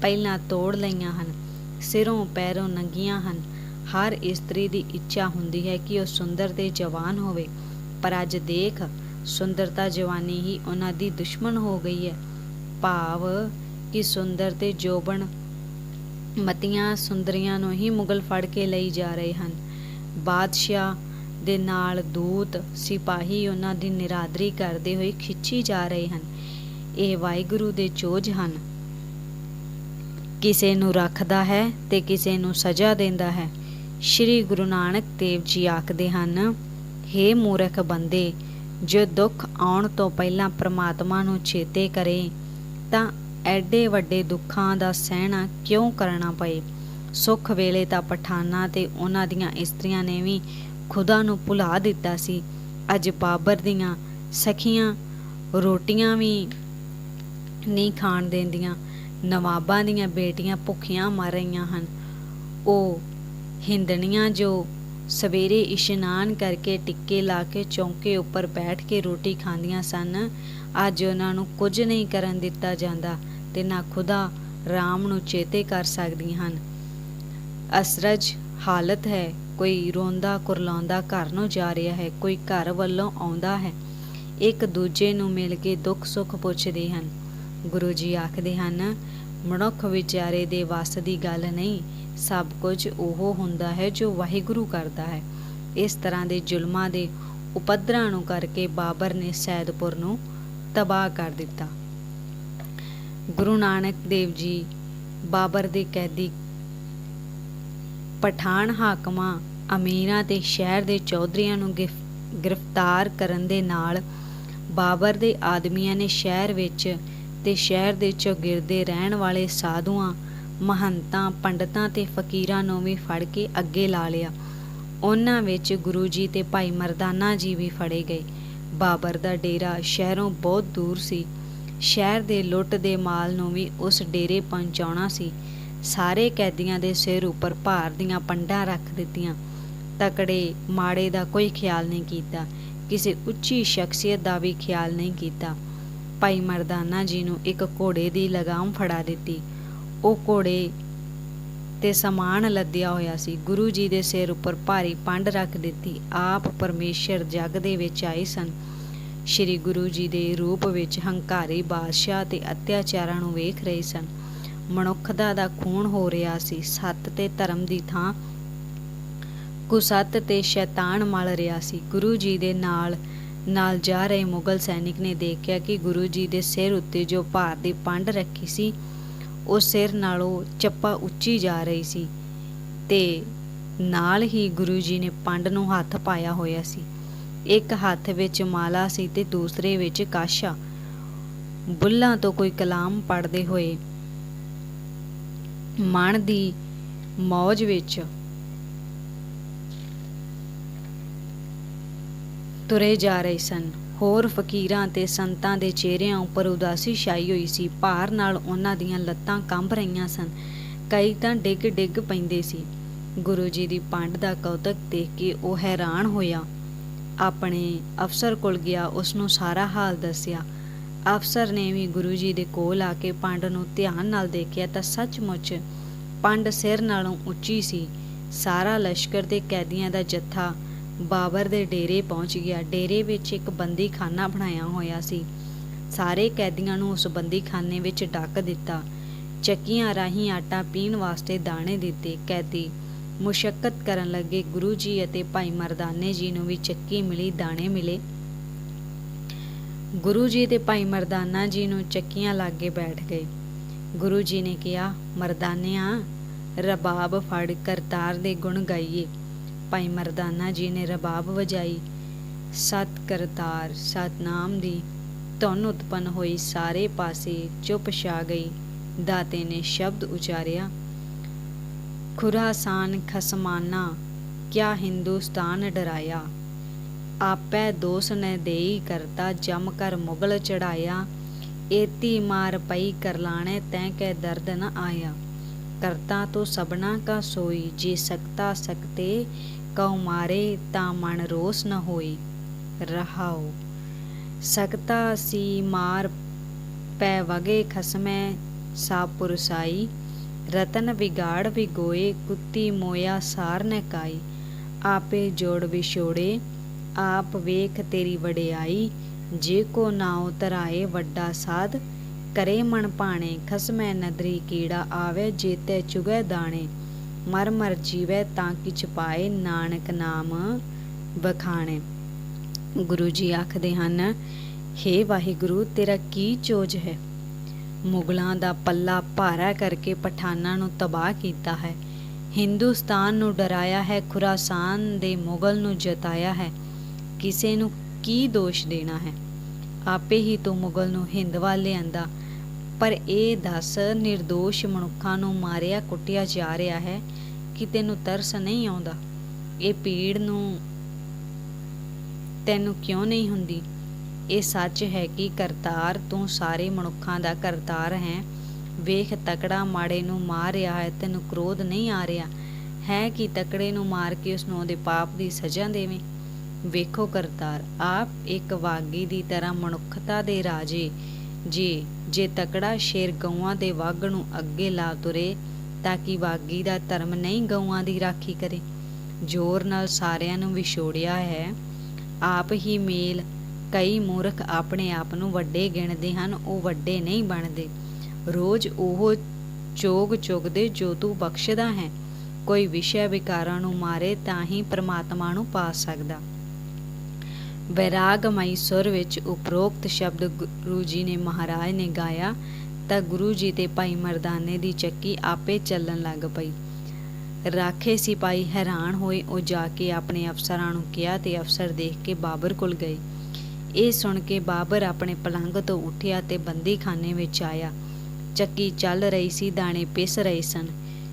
ਪਹਿਲਾਂ ਤੋੜ ਲਈਆਂ ਹਨ, ਸਿਰੋਂ ਪੈਰੋਂ ਨੰਗੀਆਂ ਹਨ। ਹਰ ਇਸਤਰੀ ਦੀ ਇੱਛਾ ਹੁੰਦੀ ਹੈ ਕਿ ਉਹ ਸੁੰਦਰ ਤੇ ਜਵਾਨ ਹੋਵੇ। ਪਰ ਅੱਜ ਦੇਖ, ਸੁੰਦਰਤਾ ਜਵਾਨੀ ਹੀ ਉਹਨਾਂ ਦੀ ਦੁਸ਼ਮਣ ਹੋ ਗਈ ਹੈ। ਭਾਵ ਕਿ ਸੁੰਦਰ ਤੇ ਜੋਬਣ ਮਤੀਆਂ ਸੁੰਦਰੀਆਂ ਨੂੰ ਹੀ ਮੁਗਲ ਫੜ ਕੇ ਲਈ ਜਾ ਰਹੇ ਹਨ। ਬਾਦਸ਼ਾਹ ਦੇ ਨਾਲ ਦੂਤ, ਸਿਪਾਹੀ ਉਹਨਾਂ ਦੀ ਨਿਰਾਦਰੀ ਕਰਦੇ ਹੋਏ ਖਿੱਚੀ ਜਾ ਰਹੇ ਹਨ। ਇਹ ਵਾਹਿਗੁਰੂ ਦੇ ਚੋਜ ਹਨ। ਕਿਸੇ ਨੂੰ ਰੱਖਦਾ ਹੈ ਤੇ ਕਿਸੇ ਨੂੰ ਸਜ਼ਾ ਦਿੰਦਾ ਹੈ। ਸ਼੍ਰੀ ਗੁਰੂ ਨਾਨਕ ਦੇਵ ਜੀ ਆਖਦੇ ਹਨ हे ਮੂਰਖ ਬੰਦੇ, ਜੋ ਦੁੱਖ ਆਉਣ ਤੋਂ ਪਹਿਲਾਂ ਪ੍ਰਮਾਤਮਾ ਨੂੰ ਚੇਤੇ ਕਰੇ, ਤਾਂ ਐਡੇ ਵੱਡੇ ਦੁੱਖਾਂ ਦਾ ਸਹਿਣਾ ਕਿਉਂ ਕਰਨਾ ਪਏ? ਸੁੱਖ ਵੇਲੇ ਤਾਂ ਪਠਾਨਾਂ ਤੇ ਉਹਨਾਂ ਦੀਆਂ ਇਸਤਰੀਆਂ ਨੇ ਵੀ ਖੁਦਾ ਨੂੰ ਭੁਲਾ ਦਿੱਤਾ ਸੀ। ਅੱਜ ਬਾਬਰ ਦੀਆਂ ਸਖੀਆਂ ਰੋਟੀਆਂ ਵੀ ਨਹੀਂ ਖਾਣ ਦਿੰਦੀਆਂ। ਨਵਾਬਾਂ ਦੀਆਂ ਬੇਟੀਆਂ ਭੁੱਖੀਆਂ ਮਰ ਰਹੀਆਂ ਹਨ। ਉਹ ਹਿੰਦਣੀਆਂ ਜੋ ਸਵੇਰੇ ਇਸ਼ਨਾਨ ਕਰਕੇ ਟਿੱਕੇ ਲਾ ਕੇ ਚੌਂਕੇ ਉੱਪਰ ਬੈਠ ਕੇ ਰੋਟੀ ਖਾਂਦੀਆਂ ਸਨ, ਅੱਜ ਉਹਨਾਂ ਨੂੰ ਕੁਝ ਨਹੀਂ ਕਰਨ ਦਿੱਤਾ ਜਾਂਦਾ ਤੇ ਨਾ ਖੁਦਾ ਰਾਮ ਨੂੰ ਚੇਤੇ ਕਰ ਸਕਦੀਆਂ ਹਨ। ਅਸਰਜ ਹਾਲਤ ਹੈ। ਕੋਈ ਰੋਂਦਾ ਕੁਰਲਾਉਂਦਾ ਘਰ ਨੂੰ ਜਾ ਰਿਹਾ ਹੈ, ਕੋਈ ਘਰ ਵੱਲੋਂ ਆਉਂਦਾ ਹੈ। ਇੱਕ ਦੂਜੇ ਨੂੰ ਮਿਲ ਕੇ ਦੁੱਖ ਸੁੱਖ ਪੁੱਛਦੇ ਹਨ। ਗੁਰੂ ਜੀ ਆਖਦੇ ਹਨ, ਮਨੁੱਖ ਵਿਚਾਰੇ ਦੇ ਵੱਸ ਦੀ ਗੱਲ ਨਹੀਂ, ਸਭ ਕੁਝ ਉਹ ਹੁੰਦਾ ਹੈ ਜੋ ਵਾਹਿਗੁਰੂ ਕਰਦਾ ਹੈ। ਇਸ ਤਰ੍ਹਾਂ ਦੇ ਜ਼ੁਲਮਾਂ ਦੇ ਉਪਦਰਾਂ ਨੂੰ ਕਰਕੇ ਬਾਬਰ ਨੇ ਸੈਦਪੁਰ ਨੂੰ ਤਬਾਹ ਕਰ ਦਿੱਤਾ। ਗੁਰੂ ਨਾਨਕ ਦੇਵ ਜੀ ਬਾਬਰ ਦੇ ਕੈਦੀ ਪਠਾਨ ਹਾਕਮਾਂ, ਅਮੀਰਾਂ ਤੇ ਸ਼ਹਿਰ ਦੇ ਚੌਧਰੀਆਂ ਨੂੰ ਗਿਫ- ਗ੍ਰਿਫਤਾਰ ਕਰਨ ਦੇ ਨਾਲ ਬਾਬਰ ਦੇ ਆਦਮੀਆਂ ਨੇ ਸ਼ਹਿਰ ਵਿੱਚ ਤੇ ਸ਼ਹਿਰ ਦੇ ਚੌਗਿਰਦੇ ਰਹਿਣ ਵਾਲੇ ਸਾਧੂਆਂ, ਮਹੰਤਾਂ, ਪੰਡਤਾਂ ਤੇ ਫਕੀਰਾਂ ਨੂੰ ਵੀ ਫੜ ਕੇ ਅੱਗੇ ਲਾ ਲਿਆ। ਉਹਨਾਂ ਵਿੱਚ ਗੁਰੂ ਜੀ ਤੇ ਭਾਈ ਮਰਦਾਨਾ ਜੀ ਵੀ ਫੜੇ ਗਏ। ਬਾਬਰ ਦਾ ਡੇਰਾ ਸ਼ਹਿਰੋਂ ਬਹੁਤ ਦੂਰ ਸੀ। ਸ਼ਹਿਰ ਦੇ ਲੁੱਟ ਦੇ ਮਾਲ ਨੂੰ ਵੀ ਉਸ ਡੇਰੇ ਪਹੁੰਚਾਉਣਾ ਸੀ। ਸਾਰੇ ਕੈਦੀਆਂ ਦੇ ਸਿਰ ਉੱਪਰ ਭਾਰ ਦੀਆਂ ਪੰਡਾਂ ਰੱਖ ਦਿੱਤੀਆਂ। ਤਕੜੇ ਮਾੜੇ ਦਾ ਕੋਈ ਖਿਆਲ ਨਹੀਂ ਕੀਤਾ। ਕਿਸੇ ਉੱਚੀ ਸ਼ਖਸੀਅਤ ਦਾ ਵੀ ਖਿਆਲ ਨਹੀਂ ਕੀਤਾ। ਭਾਈ ਮਰਦਾਨਾ ਜੀ ਨੂੰ ਇੱਕ ਘੋੜੇ ਦੀ ਲਗਾਮ ਫੜਾ ਦਿੱਤੀ। ਉਹ ਘੋੜੇ ਤੇ ਸਮਾਨ ਲੱਦਿਆ ਹੋਇਆ ਸੀ। ਗੁਰੂ ਜੀ ਦੇ ਸਿਰ ਉੱਪਰ ਭਾਰੀ ਪੰਡ ਰੱਖ ਦਿੱਤੀ। ਆਪ ਪਰਮੇਸ਼ਰ ਜਗ ਦੇ ਵਿੱਚ ਆਏ ਸਨ। ਸ਼੍ਰੀ ਗੁਰੂ ਜੀ ਦੇ ਰੂਪ ਵਿੱਚ ਹੰਕਾਰੀ, ਬਾਦਸ਼ਾਹ ਤੇ ਅਤਿਆਚਾਰਾਂ ਨੂੰ ਵੇਖ ਰਹੇ ਸਨ। ਮਨੁੱਖਤਾ ਦਾ ਖੂਨ ਹੋ ਰਿਹਾ ਸੀ। ਸੱਤ ਤੇ ਧਰਮ ਦੀ ਥਾਂ ਕੁਸੱਤ ਤੇ ਸ਼ੈਤਾਨ ਮਲ ਰਿਹਾ ਸੀ। ਗੁਰੂ ਜੀ ਦੇ ਨਾਲ ਨਾਲ ਜਾ ਰਹੇ ਮੁਗਲ ਸੈਨਿਕ ਨੇ ਦੇਖਿਆ ਕਿ ਗੁਰੂ ਜੀ ਦੇ ਸਿਰ ਉੱਤੇ ਜੋ ਭਾਰ ਦੀ ਪੰਡ ਰੱਖੀ ਸੀ, ਉਹ ਸਿਰ ਨਾਲੋਂ ਚੱਪਾ ਉੱਚੀ ਜਾ ਰਹੀ ਸੀ ਤੇ ਨਾਲ ਹੀ ਗੁਰੂ ਜੀ ਨੇ ਪੰਡ ਨੂੰ ਹੱਥ ਪਾਇਆ ਹੋਇਆ ਸੀ। ਇੱਕ ਹੱਥ ਵਿੱਚ ਮਾਲਾ ਸੀ ਤੇ ਦੂਸਰੇ ਵਿੱਚ ਕਾਸ਼ਾ। ਬੁੱਲਾਂ ਤੋਂ ਕੋਈ ਕਲਾਮ ਪੜ੍ਹਦੇ ਹੋਏ ਮਨ ਦੀ ਮੌਜ ਵਿੱਚ ਤੁਰੇ ਜਾ ਰਹੇ ਸਨ। ਹੋਰ ਫਕੀਰਾਂ ਤੇ ਸੰਤਾਂ ਦੇ ਚਿਹਰਿਆਂ ਉੱਪਰ ਉਦਾਸੀ ਛਾਈ ਹੋਈ ਸੀ। ਭਾਰ ਨਾਲ ਉਹਨਾਂ ਦੀਆਂ ਲੱਤਾਂ ਕੰਬ ਰਹੀਆਂ ਸਨ। ਕਈ ਤਾਂ ਡਿੱਗ ਡਿੱਗ ਪੈਂਦੇ ਸੀ। ਗੁਰੂ ਜੀ ਦੀ ਪੰਡ ਦਾ ਕੌਤਕ ਦੇਖ ਕੇ ਉਹ ਹੈਰਾਨ ਹੋਇਆ। ਆਪਣੇ ਅਫਸਰ ਕੋਲ ਗਿਆ ਉਸ ਨੂੰ ਸਾਰਾ ਹਾਲ ਦੱਸਿਆ। ਅਫਸਰ ਨੇ ਵੀ ਗੁਰੂ ਜੀ ਦੇ ਕੋਲ ਆ ਕੇ ਪੰਡ ਨੂੰ ਧਿਆਨ ਨਾਲ ਦੇਖਿਆ ਤਾਂ ਸੱਚਮੁੱਚ ਪੰਡ ਸਿਰ ਨਾਲੋਂ ਉੱਚੀ ਸੀ। ਸਾਰਾ ਲਸ਼ਕਰ ਤੇ ਕੈਦੀਆਂ ਦਾ ਜੱਥਾ ਬਾਬਰ ਦੇ ਡੇਰੇ ਪਹੁੰਚ ਗਿਆ। ਡੇਰੇ ਵਿੱਚ ਇੱਕ ਬੰਦੀਖਾਨਾ ਬਣਾਇਆ ਹੋਇਆ ਸੀ। ਸਾਰੇ ਕੈਦੀਆਂ ਨੂੰ ਉਸ ਬੰਦੀਖਾਨੇ ਵਿੱਚ ਡੱਕ ਦਿੱਤਾ। ਚੱਕੀਆਂ ਰਾਹੀਂ ਆਟਾ ਪੀਣ ਵਾਸਤੇ ਦਾਣੇ ਦਿੱਤੇ। ਕੈਦੀ ਮੁਸ਼ਕਲ ਕਰਨ ਲੱਗੇ ਗੁਰੂ ਜੀ ਅਤੇ ਭਾਈ ਮਰਦਾਨੇ ਜੀ ਨੂੰ ਵੀ ਚੱਕੀ ਮਿਲੀ, ਦਾਣੇ ਮਿਲੇ। ਗੁਰੂ ਜੀ ਤੇ ਭਾਈ ਮਰਦਾਨਾ ਜੀ ਨੂੰ ਚੱਕੀਆਂ ਲਾਗੇ ਬੈਠ ਗਏ। ਗੁਰੂ ਜੀ ਨੇ ਕਿਹਾ, ਮਰਦਾਨਿਆਂ, ਰਬਾਬ ਫੜ ਕਰਤਾਰ ਦੇ ਗੁਣ ਗਾਈਏ। ਭਾਈ ਮਰਦਾਨਾ ਜੀ ਨੇ ਰਬਾਬ ਵਜਾਈ। ਸਤ ਕਰਤਾਰ ਸਤਨਾਮ ਦੀ ਧੁਨ ਉਤਪਨ ਹੋਈ ਸਾਰੇ ਪਾਸੇ ਚੁੱਪ ਛਾ ਗਈ। ਦਾਤੇ ਨੇ ਸ਼ਬਦ ਉਚਾਰਿਆ, ਖੁਰਾਸਾਨ ਖਸਮਾਨਾ, ਕਿਆ ਹਿੰਦੁਸਤਾਨ ਡਰਾਇਆ? ਆਪੈ ਦੋਸ ਨੇ ਦੇਈ ਕਰਤਾ, ਜਮ ਕਰ ਮੁਗਲ ਚੜਾਇਆ। ਏਤੀ ਮਾਰ ਪਈ ਕਰਲਾਣੇ, ਤੈ ਕੈ ਦਰਦ ਨ ਆਇਆ। ਕਰਤਾ ਤੋ ਸਬਨਾ ਕਾ ਸੋਈ, ਜੇ ਸਕਤਾ ਸਕਤੇ ਕਉ ਮਾਰੇ, ਤਾਂ ਮਨ ਰੋਸ ਨ ਹੋਈ। ਰਹਾਉ, ਸਕਤਾ ਸੀ ਮਾਰ ਪੈ ਵਗੇ ਖਸਮੈ ਸਾਪੁਰਸਾਈ ਰਤਨ ਵਿਗਾੜ ਵਿਗੋਏ, ਕੁੱਤੀ ਮੋਇਆ ਸਾਰ ਨ ਕਾਈ। ਆਪੇ ਜੋੜ ਵਿਛੋੜੇ ਆਪ ਵੇਖ ਤੇਰੀ ਵਡਿਆਈ, ਜੇ ਕੋ ਨਾਉ ਤਰਾਏ ਵੱਡਾ ਸਾਧ, ਕਰੇ ਮਨ ਪਾਣੇ ਖਸਮੈ ਨਦਰੀ ਕੀੜਾ ਆਵੇ, ਜੇਤੇ ਚੁਗੈ ਦਾਣੇ, ਮਰ ਮਰ ਜੀਵੈ ਤਾਂ ਕਿਛ ਪਾਏ, ਨਾਨਕ ਨਾਮ ਬਖਾਣੇ ਗੁਰੂ ਜੀ ਆਖਦੇ ਹਨ हे ਵਾਹਿਗੁਰੂ, ਤੇਰਾ ਕੀ ਚੋਜ ਹੈ? ਮੁਗਲਾਂ ਦਾ ਪੱਲਾ ਭਾਰਾ ਕਰਕੇ ਪਠਾਨਾਂ ਨੂੰ ਤਬਾਹ ਕੀਤਾ ਹੈ। ਹਿੰਦੁਸਤਾਨ ਨੂੰ ਡਰਾਇਆ ਹੈ, ਖੁਰਾਸਾਨ ਦੇ ਮੁਗਲ ਨੂੰ ਜਤਾਇਆ ਹੈ। ਕਿਸੇ ਨੂੰ ਕੀ ਦੋਸ਼ ਦੇਣਾ ਹੈ? ਆਪੇ ਹੀ ਤੂੰ ਮੁਗਲ ਨੂੰ ਹਿੰਦ ਵੱਲ ਲਿਆਂਦਾ। ਪਰ ਇਹ ਦੱਸ નિર્ਦੋਸ਼ ਮਨੁੱਖਾਂ ਨੂੰ ਮਾਰਿਆ ਕੁੱਟਿਆ ਜਾ ਰਿਹਾ ਹੈ ਕਿ ਤੈਨੂੰ ਤਰਸ ਨਹੀਂ ਆਉਂਦਾ? ਇਹ ਪੀੜ ਨੂੰ ਤੈਨੂੰ ਕਿਉਂ ਨਹੀਂ ਹੁੰਦੀ? ਇਹ ਸੱਚ ਹੈ ਕਿ ਕਰਤਾਰ ਤੂੰ ਸਾਰੇ ਮਨੁੱਖਾਂ ਦਾ ਕਰਤਾਰ ਹੈ। ਵੇਖ, ਤਕੜਾ ਮਾੜੇ ਨੂੰ ਮਾਰ ਰਿਹਾ ਹੈ, ਤੈਨੂੰ ਕ੍ਰੋਧ ਨਹੀਂ ਆ ਰਿਹਾ? ਹੈ ਕਿ ਤਕੜੇ ਨੂੰ ਮਾਰ ਕੇ ਉਸ ਨੂੰ ਉਹਦੇ ਪਾਪ ਦੀ ਸਜ਼ਾ ਦੇਵੇਂ? ਵੇਖੋ ਕਰਤਾਰ, ਆਪ ਇੱਕ ਵਾਗੀ ਦੀ ਤਰ੍ਹਾਂ ਮਨੁੱਖਤਾ ਦੇ ਰਾਜੇ। ਜੇ ਜੇ ਤਕੜਾ ਸ਼ੇਰ ਗਊਆਂ ਦੇ ਵਾਗ ਨੂੰ ਅੱਗੇ ਲਾ ਤੁਰੇ, ਤਾਂ ਕਿ ਵਾਗੀ ਦਾ ਧਰਮ ਨਹੀਂ ਗਊਆਂ ਦੀ ਰਾਖੀ ਕਰੇ? ਜ਼ੋਰ ਨਾਲ ਸਾਰਿਆਂ ਨੂੰ ਵਿਛੋੜਿਆ ਹੈ। ਆਪ ਹੀ ਮੇਲ, ਕਈ ਮੂਰਖ ਆਪਣੇ ਆਪ ਨੂੰ ਵੱਡੇ ਗਿਣਦੇ ਹਨ, ਉਹ ਵੱਡੇ ਨਹੀਂ ਬਣਦੇ। ਰੋਜ਼ ਉਹ ਚੋਗ ਚੁਗਦੇ ਜੋ ਤੂੰ ਬਖਸ਼ਦਾ ਹੈ। ਕੋਈ ਵਿਸ਼ੇ ਵਿਕਾਰਾਂ ਨੂੰ ਮਾਰੇ, ਤਾਂ ਹੀ ਪ੍ਰਮਾਤਮਾ ਨੂੰ ਪਾ ਸਕਦਾ। ਵੈਰਾਗਮਈ ਸੁਰ ਵਿੱਚ ਉਪਰੋਕਤ ਸ਼ਬਦ ਗੁਰੂ ਜੀ ਨੇ ਮਹਾਰਾਜ ਨੇ ਗਾਇਆ, ਤਾਂ ਗੁਰੂ ਜੀ ਤੇ ਭਾਈ ਮਰਦਾਨੇ ਦੀ ਚੱਕੀ ਆਪੇ ਚੱਲਣ ਲੱਗ ਪਈ। ਰਾਖੇ ਸਿਪਾਹੀ ਹੈਰਾਨ ਹੋਏ, ਉਹ ਜਾ ਕੇ ਆਪਣੇ ਅਫਸਰਾਂ ਨੂੰ ਕਿਹਾ ਤੇ ਅਫਸਰ ਦੇਖ ਕੇ ਬਾਬਰ ਕੋਲ ਗਏ। ਇਹ ਸੁਣ ਕੇ ਬਾਬਰ ਆਪਣੇ ਪਲੰਗ ਤੋਂ ਉੱਠਿਆ ਤੇ ਬੰਦੀਖਾਨੇ ਵਿੱਚ ਆਇਆ। ਚੱਕੀ ਚੱਲ ਰਹੀ ਸੀ, ਦਾਣੇ ਪਿਸ ਰਹੇ ਸਨ।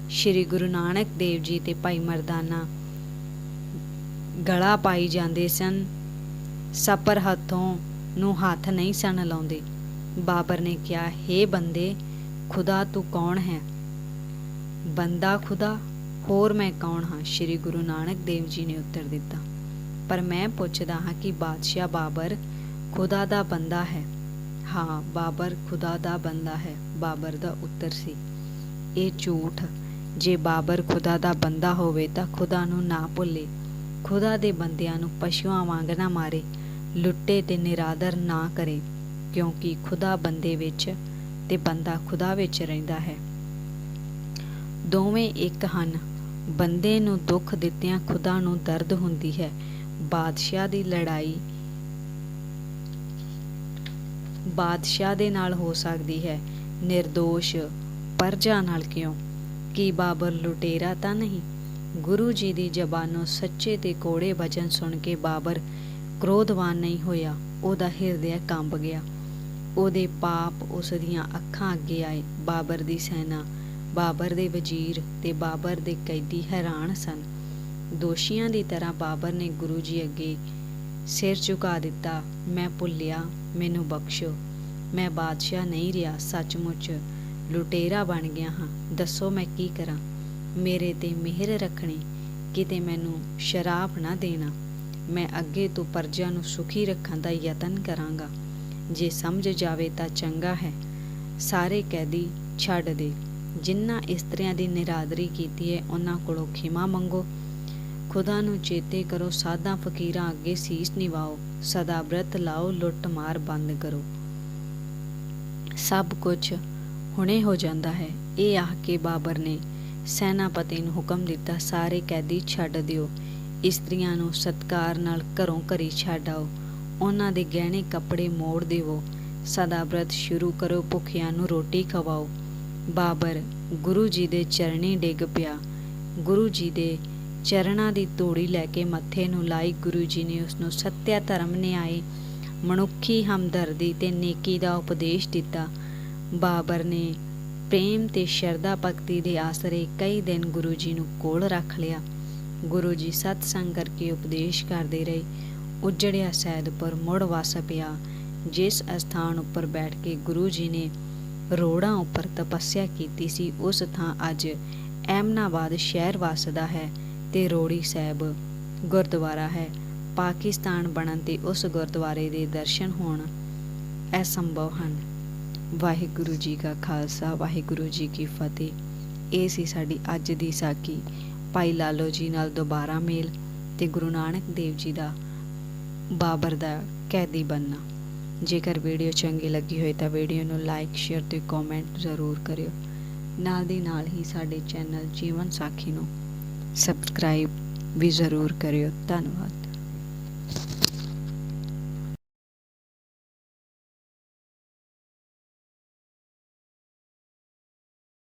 ਸ੍ਰੀ ਗੁਰੂ ਨਾਨਕ ਦੇਵ ਜੀ ਤੇ ਭਾਈ ਮਰਦਾਨਾ ਗਲਾ ਪਾਈ ਜਾਂਦੇ ਸਨ। ਸਪਰ ਹੱਥੋਂ ਨੂੰ ਹੱਥ ਨਹੀਂ ਸਨ ਲਾਉਂਦੇ। ਬਾਬਰ ਨੇ ਕਿਹਾ हे ਬੰਦੇ, ਖੁਦਾ ਤੂੰ ਕੌਣ ਹੈ? ਬੰਦਾ ਖੁਦਾ, ਹੋਰ ਮੈਂ ਕੌਣ ਹਾਂ? ਸ੍ਰੀ ਗੁਰੂ ਨਾਨਕ ਦੇਵ ਜੀ ਨੇ ਉੱਤਰ ਦਿੱਤਾ। ਪਰ ਮੈਂ ਪੁੱਛਦਾ ਹਾਂ ਕਿ ਬਾਦਸ਼ਾਹ ਬਾਬਰ ਖੁਦਾ ਦਾ ਬੰਦਾ ਹੈ? ਹਾਂ, ਬਾਬਰ ਖੁਦਾ ਦਾ ਬੰਦਾ ਹੈ। ਬਾਬਰ ਦਾ ਉੱਤਰ ਸੀ। ਇਹ ਝੂਠ, ਜੇ ਬਾਬਰ ਖੁਦਾ ਦਾ ਬੰਦਾ ਹੋਵੇ ਤਾਂ ਖੁਦਾ ਨੂੰ ਨਾ ਭੁੱਲੇ। ਖੁਦਾ ਦੇ ਬੰਦਿਆਂ ਨੂੰ ਪਸ਼ੂਆਂ ਵਾਂਗ ਨਾ ਮਾਰੇ। ਲੁੱਟੇ ਤੇ ਨਿਰਾਦਰ ਨਾ ਕਰੇ, ਕਿਉਂਕਿ ਖੁਦਾ ਬੰਦੇ ਵਿੱਚ ਤੇ ਬੰਦਾ ਖੁਦਾ ਵਿੱਚ ਰਹਿੰਦਾ ਹੈ। ਦੋਵੇਂ ਇੱਕ ਹਨ। ਬੰਦੇ ਨੂੰ ਦੁੱਖ ਦਿੱਤਿਆਂ ਖੁਦਾ ਨੂੰ ਦਰਦ ਹੁੰਦੀ ਹੈ। ਬਾਦਸ਼ਾਹ ਦੀ ਲੜਾਈ ਬਾਦਸ਼ਾਹ ਦੇ ਨਾਲ ਹੋ ਸਕਦੀ ਹੈ। નિર્ਦੋਸ਼ ਪਰਜਾ ਨਾਲ ਕਿਉਂ? ਕੀ ਬਾਬਰ ਲੁਟੇਰਾ ਤਾਂ ਨਹੀਂ? ਗੁਰੂ ਜੀ ਦੀ ਜ਼ਬਾਨੋਂ ਸੱਚੇ ਤੇ ਕੋੜੇ ਵਚਨ ਸੁਣ ਕੇ ਬਾਬਰ ਕ੍ਰੋਧਵਾਨ ਨਹੀਂ ਹੋਇਆ, ਉਹਦਾ ਹਿਰਦੈ ਕੰਬ ਗਿਆ। ਉਹਦੇ ਪਾਪ ਉਸ ਦੀਆਂ ਅੱਖਾਂ ਅੱਗੇ ਆਏ। ਬਾਬਰ ਦੀ ਸੈਨਾ, ਬਾਬਰ ਦੇ ਵਜ਼ੀਰ ਤੇ ਬਾਬਰ ਦੇ ਕੈਦੀ ਹੈਰਾਨ ਸਨ। ਦੋਸ਼ੀਆਂ ਦੀ ਤਰ੍ਹਾਂ ਬਾਬਰ ਨੇ ਗੁਰੂ ਜੀ ਅੱਗੇ ਸਿਰ ਝੁਕਾ ਦਿੱਤਾ। ਮੈਂ ਭੁੱਲਿਆ, ਮੈਨੂੰ ਬਖਸ਼ੋ। ਮੈਂ ਬਾਦਸ਼ਾਹ ਨਹੀਂ ਰਿਹਾ, ਸੱਚਮੁੱਚ ਲੁਟੇਰਾ ਬਣ ਗਿਆ ਹਾਂ। ਦੱਸੋ ਮੈਂ ਕੀ ਕਰਾਂ? ਮੇਰੇ ਤੇ ਮਿਹਰ ਰੱਖਣੀ, ਕਿਤੇ ਮੈਨੂੰ ਸ਼ਰਾਬ ਨਾ ਦੇਣਾ। ਮੈਂ ਅੱਗੇ ਤੋਂ ਪਰਜਿਆਂ ਨੂੰ ਸੁਖੀ ਰੱਖਣ ਦਾ ਯਤਨ ਕਰਾਂਗਾ। ਜੇ ਸਮਝ ਜਾਵੇ ਤਾਂ ਚੰਗਾ ਹੈ। ਸਾਰੇ ਕੈਦੀ ਛੱਡ ਦੇ। ਜਿਨ੍ਹਾਂ ਇਸਤਰੀਆਂ ਦੀ ਨਿਰਾਦਰੀ ਕੀਤੀ ਹੈ, ਉਹਨਾਂ ਕੋਲੋਂ ਖਿਮਾ ਮੰਗੋ। ਖੁਦਾ ਨੂੰ ਚੇਤੇ ਕਰੋ, ਸਾਧਾਂ ਫਕੀਰਾਂ ਅੱਗੇ ਸੀਸ ਨਿਵਾਓ। ਸਦਾ ਬ੍ਰਤ ਲਾਓ, ਲੁੱਟ ਮਾਰ ਬੰਦ ਕਰੋ। ਸਭ ਕੁਝ ਹੁਣੇ ਹੋ ਜਾਂਦਾ ਹੈ। ਇਹ ਆਖ ਕੇ ਬਾਬਰ ਨੇ ਸੈਨਾਪਤੀ ਨੂੰ ਹੁਕਮ ਦਿੱਤਾ, ਸਾਰੇ ਕੈਦੀ ਛੱਡ ਦਿਓ। ਇਸਤਰੀਆਂ ਨੂੰ ਸਤਕਾਰ ਨਾਲ ਘਰੋਂ ਘਰੀ ਛੱਡ ਆਓ। ਉਹਨਾਂ ਦੇ ਗਹਿਣੇ ਕੱਪੜੇ ਮੋੜ ਦੇਵੋ। ਸਦਾ ਬ੍ਰਤ ਸ਼ੁਰੂ ਕਰੋ, ਭੁੱਖਿਆਂ ਨੂੰ ਰੋਟੀ ਖਵਾਓ। ਬਾਬਰ, ਗੁਰੂ ਜੀ ਦੇ ਚਰਣੀ ਡਿੱਗ ਪਿਆ। ਗੁਰੂ ਜੀ ਦੇ ਚਰਨਾਂ ਦੀ ਤੋੜੀ ਲੈ ਕੇ ਮੱਥੇ ਨੂੰ ਲਾਈ ਗੁਰੂ ਜੀ ਨੇ ਉਸ ਨੂੰ ਸੱਤਿਆ ਧਰਮ ਨਿਆਏ। ਮਨੁੱਖੀ ਹਮਦਰਦੀ ਤੇ ਨੇਕੀ ਦਾ ਉਪਦੇਸ਼ ਦਿੱਤਾ। ਬਾਬਰ ਨੇ ਪ੍ਰੇਮ ਤੇ ਸ਼ਰਧਾ ਭਗਤੀ ਦੇ ਆਸਰੇ ਕਈ ਦਿਨ ਗੁਰੂ ਜੀ ਨੂੰ ਕੋਲ ਰੱਖ ਲਿਆ। ਗੁਰੂ ਜੀ ਸਤਸੰਗ ਕਰਕੇ ਉਪਦੇਸ਼ ਕਰਦੇ ਰਹੇ। ਉਜੜਿਆ ਸੈਦਪੁਰ ਮੁੜ ਵਸ ਪਿਆ। ਜਿਸ ਅਸਥਾਨ ਉੱਪਰ ਬੈਠ ਕੇ ਗੁਰੂ ਜੀ ਨੇ ਰੋੜਾਂ ਉੱਪਰ ਤਪੱਸਿਆ ਕੀਤੀ ਸੀ, ਉਸ ਥਾਂ ਅੱਜ ਐਮਨਾਬਾਦ ਸ਼ਹਿਰ ਵਸਦਾ ਹੈ ਤੇ ਰੋੜੀ ਸਾਹਿਬ ਗੁਰਦੁਆਰਾ ਹੈ। ਪਾਕਿਸਤਾਨ ਬਣਨ ਤੇ ਉਸ ਗੁਰਦੁਆਰੇ ਦੇ ਦਰਸ਼ਨ ਹੋਣ ਅਸੰਭਵ ਹਨ। ਵਾਹਿਗੁਰੂ ਜੀ ਕਾ ਖਾਲਸਾ, ਵਾਹਿਗੁਰੂ ਜੀ ਕੀ ਫਤਿਹ। ਇਹ ਸੀ ਸਾਡੀ ਅੱਜ ਦੀ ਸਾਖੀ। ਭਾਈ ਲਾਲੋ ਜੀ ਨਾਲ ਦੁਬਾਰਾ ਮੇਲ ਤੇ ਗੁਰੂ ਨਾਨਕ ਦੇਵ ਜੀ ਦਾ ਬਾਬਰ ਦਾ ਕੈਦੀ ਬੰਨਾ ਜੇਕਰ ਵੀਡੀਓ ਚੰਗੀ ਲੱਗੀ ਹੋਏ ਤਾਂ ਵੀਡੀਓ ਨੂੰ ਲਾਈਕ, ਸ਼ੇਅਰ ਤੇ ਕਮੈਂਟ ਜ਼ਰੂਰ ਕਰਿਓ। ਨਾਲ ਦੀ ਨਾਲ ਹੀ ਸਾਡੇ ਚੈਨਲ ਜੀਵਨ ਸਾਖੀ ਨੂੰ ਸਬਸਕ੍ਰਾਈਬ ਵੀ ਜ਼ਰੂਰ ਕਰਿਓ। ਧੰਨਵਾਦ।